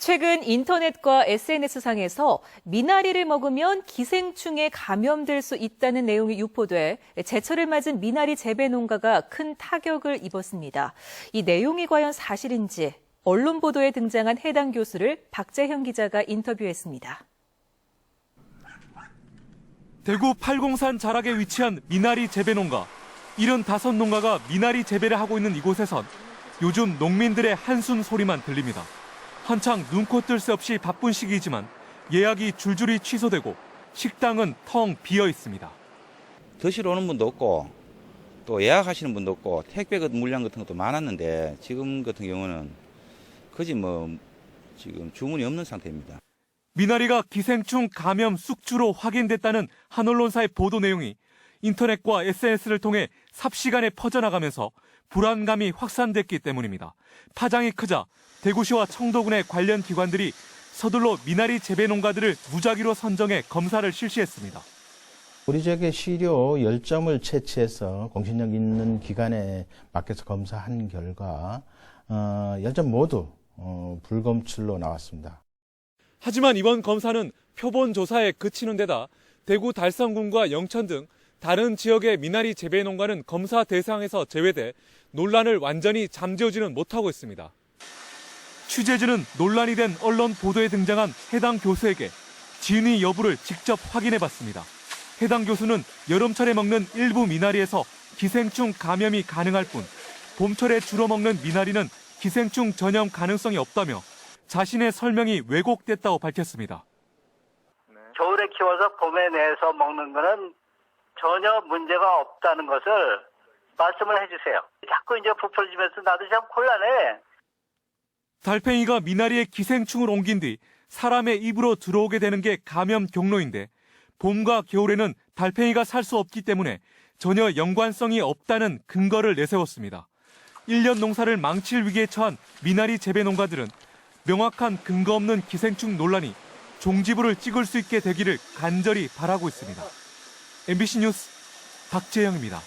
최근 인터넷과 SNS상에서 미나리를 먹으면 기생충에 감염될 수 있다는 내용이 유포돼 제철을 맞은 미나리 재배 농가가 큰 타격을 입었습니다. 이 내용이 과연 사실인지 언론 보도에 등장한 해당 교수를 박재현 기자가 인터뷰했습니다. 대구 팔공산 자락에 위치한 미나리 재배 농가. 75 농가가 미나리 재배를 하고 있는 이곳에선 요즘 농민들의 한숨 소리만 들립니다. 한창 눈코 뜰 새 없이 바쁜 시기이지만 예약이 줄줄이 취소되고 식당은 텅 비어 있습니다. 드시러 오는 분도 없고 또 예약하시는 분도 없고 택배 물량 같은 것도 많았는데 지금 같은 경우는 거의 뭐 지금 주문이 없는 상태입니다. 미나리가 기생충 감염 숙주로 확인됐다는 한 언론사의 보도 내용이 인터넷과 SNS를 통해 삽시간에 퍼져나가면서 불안감이 확산됐기 때문입니다. 파장이 크자 대구시와 청도군의 관련 기관들이 서둘러 미나리 재배 농가들을 무작위로 선정해 검사를 실시했습니다. 우리 지역의 시료 10점을 채취해서 공신력 있는 기관에 맡겨서 검사한 결과 어, 10점 모두 어, 불검출로 나왔습니다. 하지만 이번 검사는 표본 조사에 그치는 데다 대구 달성군과 영천 등 다른 지역의 미나리 재배 농가는 검사 대상에서 제외돼 논란을 완전히 잠재우지는 못하고 있습니다. 취재진은 논란이 된 언론 보도에 등장한 해당 교수에게 진위 여부를 직접 확인해 봤습니다. 해당 교수는 여름철에 먹는 일부 미나리에서 기생충 감염이 가능할 뿐 봄철에 주로 먹는 미나리는 기생충 전염 가능성이 없다며 자신의 설명이 왜곡됐다고 밝혔습니다. 겨울에 키워서 봄에 내서 먹는 거는 전혀 문제가 없다는 것을 말씀을 해주세요. 자꾸 이제 부풀어지면서 나도 참 곤란해. 달팽이가 미나리에 기생충을 옮긴 뒤 사람의 입으로 들어오게 되는 게 감염 경로인데 봄과 겨울에는 달팽이가 살 수 없기 때문에 전혀 연관성이 없다는 근거를 내세웠습니다. 1년 농사를 망칠 위기에 처한 미나리 재배 농가들은 명확한 근거 없는 기생충 논란이 종지부를 찍을 수 있게 되기를 간절히 바라고 있습니다. MBC 뉴스 박재영입니다.